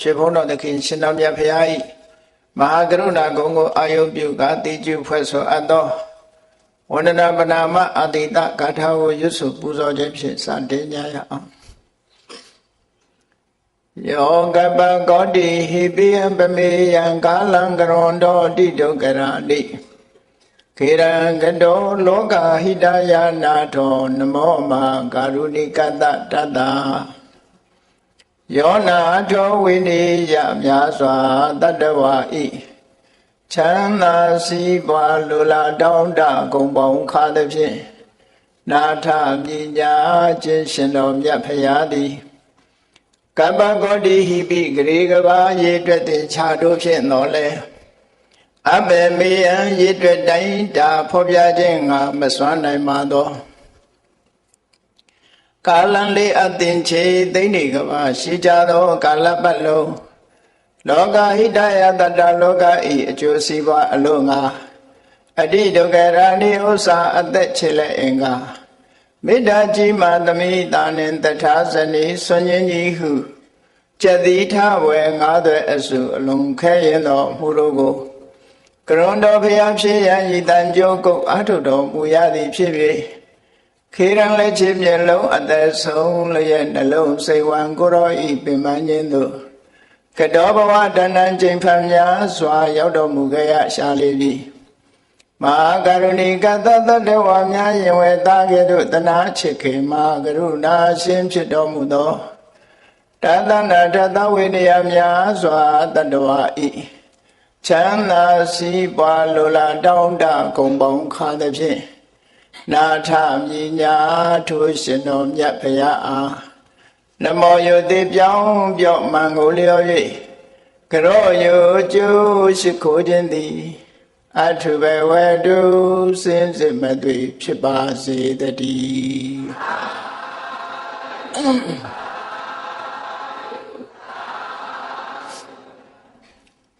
ရှင်ဘုန်းတော်သခင်ရှင်တော်မြတ်ဖရာဤမဟာကရုဏာဂုဏ်ကိုအာယုပြုကာတိကျဖွဲ့ဆိုအပ်သောဝန္ဒနာပနာမအတိတဂါထာကိုရွတ်ဆိုပူဇော်ခြင်းဖြင့်စတင်ကြရအောင်ယောကပကောတိဟိပိယပမေယံကာလံကရွန်တောတိတုကရာတိခေရံကတောလောကဟိတယာနာထောနမောမကာရုဏိကတတတ္တ ယောနာထောဝိနိယများစွာတတ္တဝါဤချမ်းသာစီးပွားလူလာတောင်းတဂုံပေါင်းခါသည်ဖြင့်နာထပညာခြင်းရှင်တော်မြတ်ဖရာသည်ကပ္ပဂေါတိဟိပိဂရေကဘာရေတွက်တဲ့ခြာတို့ဖြင့်တော်လဲအဘေမေယံရေတွက်တိုင်းတာဖော်ပြခြင်းငါမစွမ်းနိုင်ပါသော ကာလံလေးအသင်ချေသိနေကဘာရှိကြသောကာလပတ်လုံးလောကဟိတယတတလောကဤအကျိုးစီးပွားအလို့ငါအတိဒုက္ခရာနိဥ္စာအသက်ချေလက်အင်္ဂါမေတ္တာကြီးမှသမိတာနှင့်တထာဇနီဆွန်ញင်းကြီးဟုကျက်တိထဝေငါးသွဲအစုအလုံးခဲရင်တော်မူလို့ကိုကရွန်တော်ဖျားဖြစ်ရန်ဤတန်ကြိုးကုတ်အာထုတော်မူရသည်ဖြစ်၍ ခေရန်လက်ချေမျက်လုံးအသက်ဆုံးလျက်နှလုံးစိတ်ဝံကိုရောဤပင်ပန်းခြင်းသို့ကတောဘဝတဏ္ဏချိန်ဖန်များစွာရောက်တော်မူခဲ့ရရှာလေပြီမဟာကရုဏီကသတ္တဝါများယင်ဝေသားကဲ့သို့တနာချစ်ခေမဟာကရုဏာရှင်ဖြစ်တော်မူသောတသနာတသဝိနည်းများစွာတတ္တဝါဤချမ်းသာစီးပွားလိုလားတောင်းတဂုံပေါင်းခါသည်ဖြင့် နာထမြညာထိုရှင်တော်မြတ်ဖရာအားနမောယုတိပြောင်းပြော့မှန်ကိုလျော်၍ကရောယုကျိုးရှိခိုးခြင်းသည်အထုဘဝတုစင်စစ်မသွေဖြစ်ပါစေတည်း